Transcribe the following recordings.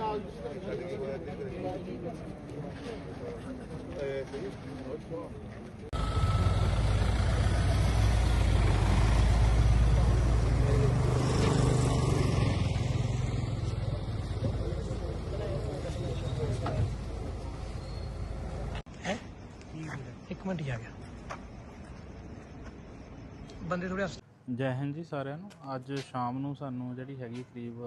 ਰਾਜ ਇੱਕ ਮਿੰਟ ਹੀ ਆ ਗਿਆ। ਬੰਦੇ ਥੋੜੇ ਜੈ ਹਿੰਦ ਜੀ ਸਾਰਿਆਂ ਨੂੰ। ਅੱਜ ਸ਼ਾਮ ਨੂੰ ਸਾਨੂੰ ਜਿਹੜੀ ਹੈਗੀ ਕਰੀਬ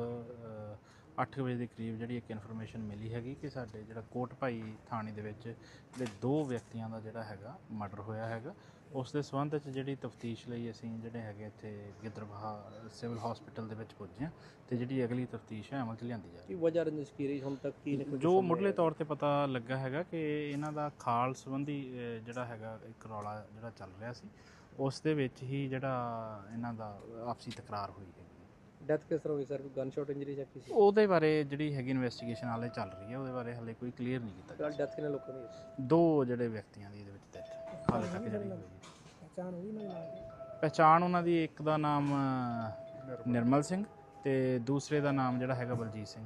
8 ਵਜੇ ਦੇ ਕਰੀਬ ਜਿਹੜੀ ਇੱਕ ਇਨਫੋਰਮੇਸ਼ਨ ਮਿਲੀ ਹੈਗੀ ਕਿ ਸਾਡੇ ਜਿਹੜਾ ਕੋਟ ਭਾਈ ਥਾਣੇ ਦੇ ਵਿੱਚ ਜਿਹੜੇ ਦੋ ਵਿਅਕਤੀਆਂ ਦਾ ਜਿਹੜਾ ਹੈਗਾ ਮਰਡਰ ਹੋਇਆ ਹੈਗਾ ਉਸ ਦੇ ਸੰਬੰਧ ਵਿੱਚ ਜਿਹੜੀ ਤਫਤੀਸ਼ ਲਈ ਅਸੀਂ ਜਿਹੜੇ ਹੈਗੇ ਇੱਥੇ ਗਿੱਦਰਬਾਹਾ ਸਿਵਲ ਹਸਪੀਟਲ ਦੇ ਵਿੱਚ ਪਹੁੰਚੇ ਹਾਂ ਤੇ ਜਿਹੜੀ ਅਗਲੀ ਤਫਤੀਸ਼ ਹੈ ਅਮਲ 'ਚ ਲਿਆਂਦੀ ਜਾ ਰਹੀ ਕੀ ਵਜ੍ਹਾ ਰੰਜਿਸ਼ ਕੀ ਰਹੀ? ਹੁਣ ਤੱਕ ਕੀ ਨੇ ਜੋ ਮੁੱਢਲੇ ਤੌਰ ਤੇ ਪਤਾ ਲੱਗਾ ਹੈਗਾ ਕਿ ਇਹਨਾਂ ਦਾ ਖਾਲ ਸੰਬੰਧੀ ਜਿਹੜਾ ਹੈਗਾ ਇੱਕ ਰੌਲਾ ਜਿਹੜਾ ਚੱਲ ਰਿਹਾ ਸੀ ਉਸ ਦੇ ਵਿੱਚ ਹੀ ਜਿਹੜਾ ਇਹਨਾਂ ਦਾ ਆਪਸੀ ਤਕਰਾਰ ਹੋਈ ਹੈ ਡੈਥ ਕਿਸ ਤਰ੍ਹਾਂ ਹੋਈ ਸਰ? ਗਨ ਸ਼ਾਟ ਇੰਜਰੀ ਜਾਂ ਕਿਸੇ? ਉਹਦੇ ਬਾਰੇ ਜਿਹੜੀ ਹੈਗੀ ਇਨਵੈਸਟੀਗੇਸ਼ਨ ਹਾਲੇ ਚੱਲ ਰਹੀ ਹੈ ਉਹਦੇ ਬਾਰੇ ਹਾਲੇ ਕੋਈ ਕਲੀਅਰ ਨਹੀਂ ਕੀਤਾ ਗਿਆ। ਡੈਥ ਕਿੰਨੇ ਲੋਕਾਂ ਦੀ ਹੋਈ? ਦੋ ਜਿਹੜੇ ਵਿਅਕਤੀਆਂ ਦੀ ਇਹਦੇ ਵਿੱਚ ਡੈਥ ਹਾਲੇ ਤੱਕ ਜਿਹੜੀ ਹੋਈ ਹੈ। ਪਛਾਣ ਹੋਈ ਨਾ ਨਾਲ ਪਹਿਚਾਣ ਉਹਨਾਂ ਦੀ ਇੱਕ ਦਾ ਨਾਮ ਅਹ, ਨਿਰਮਲ ਸਿੰਘ ਤੇ ਦੂਸਰੇ ਦਾ ਨਾਮ ਜਿਹੜਾ ਹੈਗਾ ਬਲਜੀਤ ਸਿੰਘ।